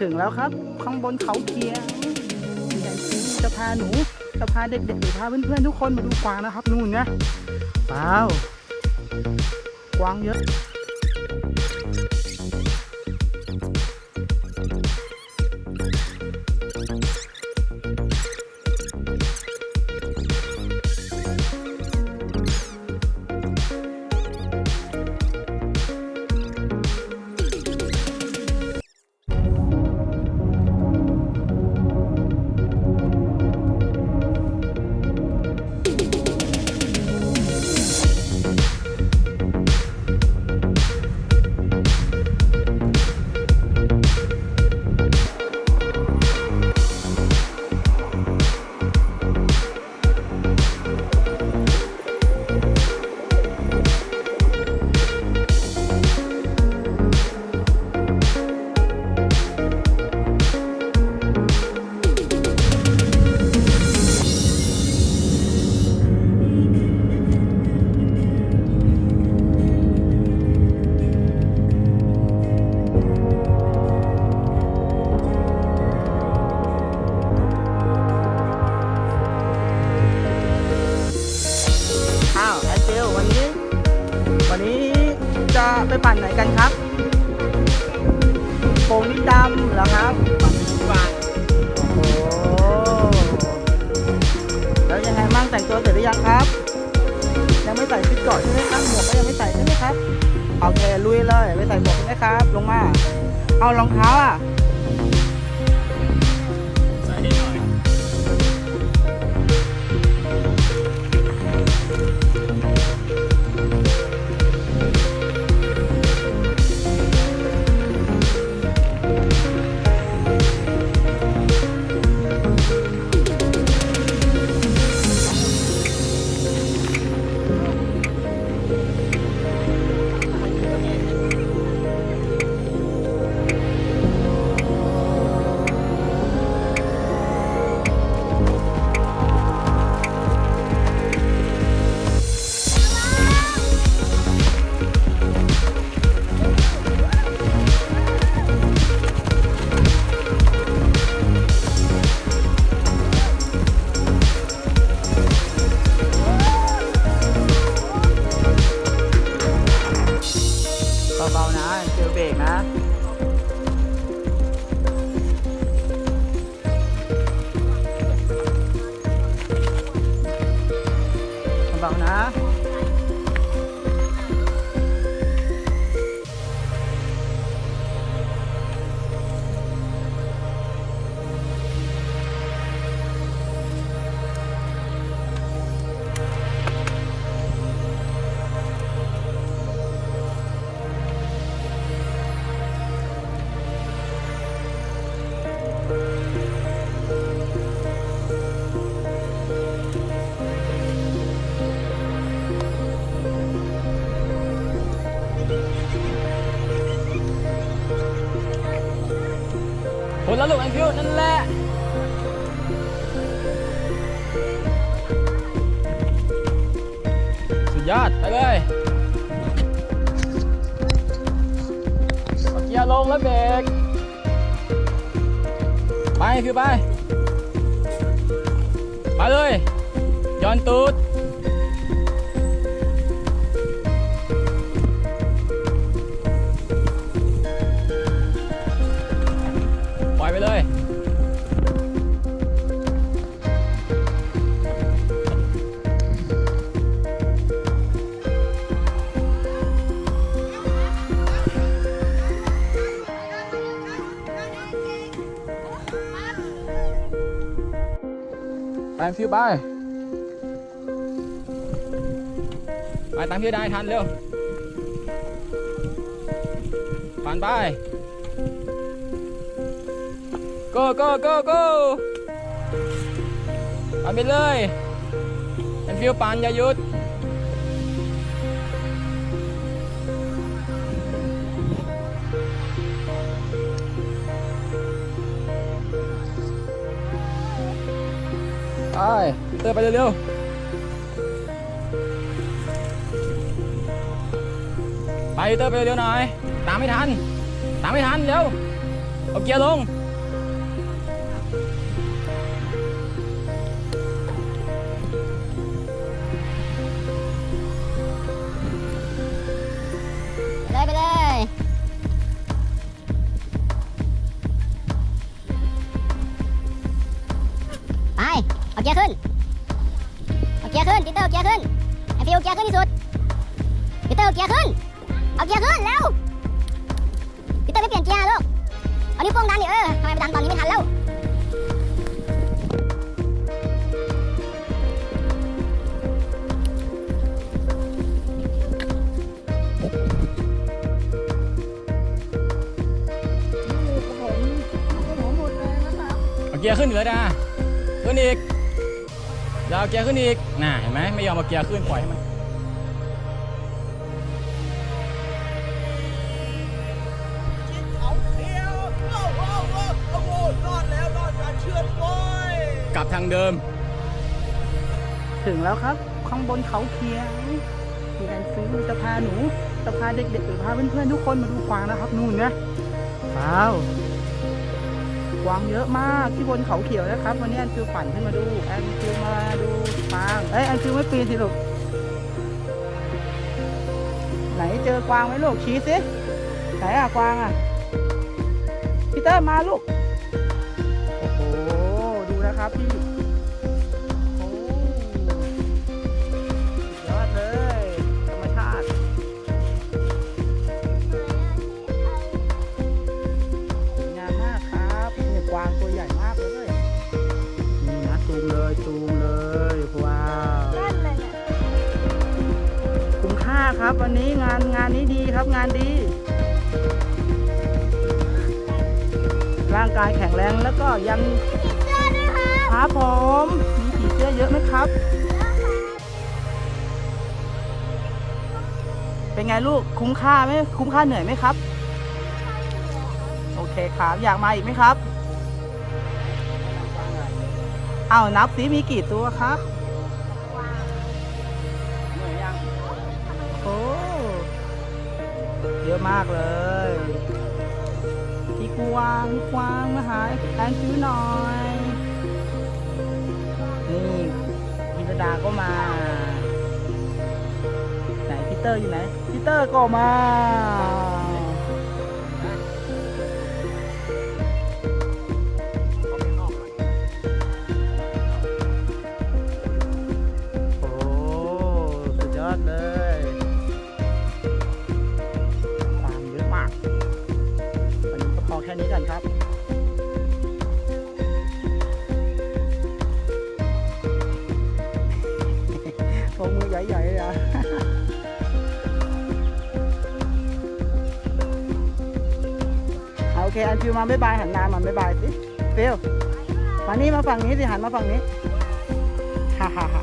ถึงแล้วครับข้างบนเขาเคียงพี่แอนซีจะพาหนูจะพาเด็กๆหรือพาเพื่อนๆทุกคนมาดูกวางนะครับนู่นนะว้าวกวางเยอะ กันครับโป่งนิดดำเหรอครับปั่นไปทุกวันโอ้โหแล้วยังไงบ้างแต่งตัวเสร็จหรือยังครับ ยังไม่ใส่ชุดเกาะใช่ไหมครับหมวกก็ยังไม่ใส่ใช่ไหมครับโอเคลุยเลยไปใส่หมวกใช่ไหมครับ ลงมา เอารองเท้าอะ เบาๆนะคนละลูกแอนฟิวนั่นแหละสุดยอดไปเลยเอาเกียร์ลงแล้วเบรกไปฟิวไป ไปเลยย้อนตูด ไปฟิวไปไปตามพี่ได้ทันเร็วผ่านไป go go go go ปั่นไปเลยเป็นฟิวปั่นอย่าหยุด ไปเตอร์ไปเร็วๆไปเตอร์ไปเร็วๆหน่อย ตามไม่ทัน ตามไม่ทันเร็ว เอาเกียร์ลง เอาเกียร์ขึ้น เอาเกียร์ขึ้นปีเตอร์เอาเกียร์ขึ้น ไอฟิวเอาเกียร์ขึ้นที่สุดปีเตอร์เอาเกียร์ขึ้น เอาเกียร์ขึ้นแล้วปีเตอร์ไม่เปลี่ยนเกียร์ลูกเอานิ้วโป้งดันดิเออทำไมไปดันตอนนี้ไม่ทันแล้วเอาเกียร์ขึ้นเหลือดาขึ้นอีก ดาเอาเกียร์ขึ้นอีกน่ะเห็นไหมไม่ยอมเอาเกียร์ขึ้นปล่อยให้มันกลับทางเดิม ถึงแล้วครับ ข้างบนเขาเคียงมีการซื้อจะพาหนูจะพาเด็กๆหรือพาเพื่อนๆทุกคนมาดูกวางนะครับนู่นนะว้าว กวางเยอะมากที่บนเขาเขียวนะครับ วันนี้อันฟิวปั่นขึ้นมาดูอันฟิวมาดูฟางเอ้ยอันฟิวไม่ปีนสิลูกไหนเจอกวางไหมลูกชี้สิไหนอะกวางอะพีเตอร์มาลูกโอ้โหดูนะครับพี่ วันนี้งานงานนี้ดีครับงานดี ร่างกายแข็งแรงแล้วก็ยังครับผมมีผีเสื้อเยอะไหมครับ เป็นไงลูกคุ้มค่าไหมคุ้มค่าเหนื่อยไหมครับ โอเคครับอยากมาอีกไหมครับ เอานับสิมีกี่ตัวครับ เยอะมากเลยพี่กวางกวางมาหาแอนซื้อหน่อยนี่พิรดาก็มาไหนพีเตอร์อยู่ไหนพีเตอร์ก็มา แค่นี้กันครับโอ้มือใหญ่ๆเลยอะโอเค อันฟิวมาบ๊ายบาย หันหน้ามาบ๊ายบายสิฟิวมานี่มาฝั่งนี้สิ หันมาฝั่งนี้ ฮ่าฮ่าฮ่า